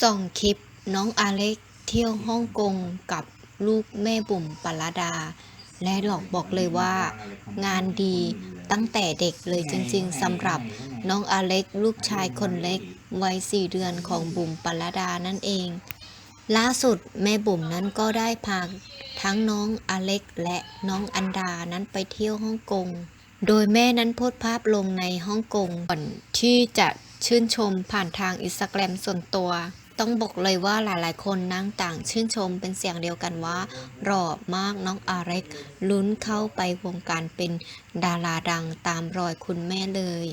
ส่องคลิปน้องอาเล็กเที่ยวฮ่องกงกับลูกแม่บุ๋มปรดา และหลอกบอกเลยว่า งานดีตั้งแต่เด็กเลยจริงๆสำหรับน้องอาเล็กลูกชายคนเล็กวัยสี่เดือนของบุ๋มปรดานั่นเอง ล่าสุดแม่บุ๋มนั้นก็ได้พาทั้งน้องอาเล็กและน้องอันดานั้นไปเที่ยวฮ่องกง โดยแม่นั้นโพสต์ภาพลงในฮ่องกงก่อนที่จะ ชื่นชมผ่านทางอินสตาแกรมส่วนตัว ต้องบอกเลยว่าหลายๆ คนนั่งต่างชื่นชมเป็นเสียงเดียวกันว่า หล่อมากน้องอาเล็กลุ้นเข้าไปวงการเป็นดาราดังตามรอยคุณแม่เลย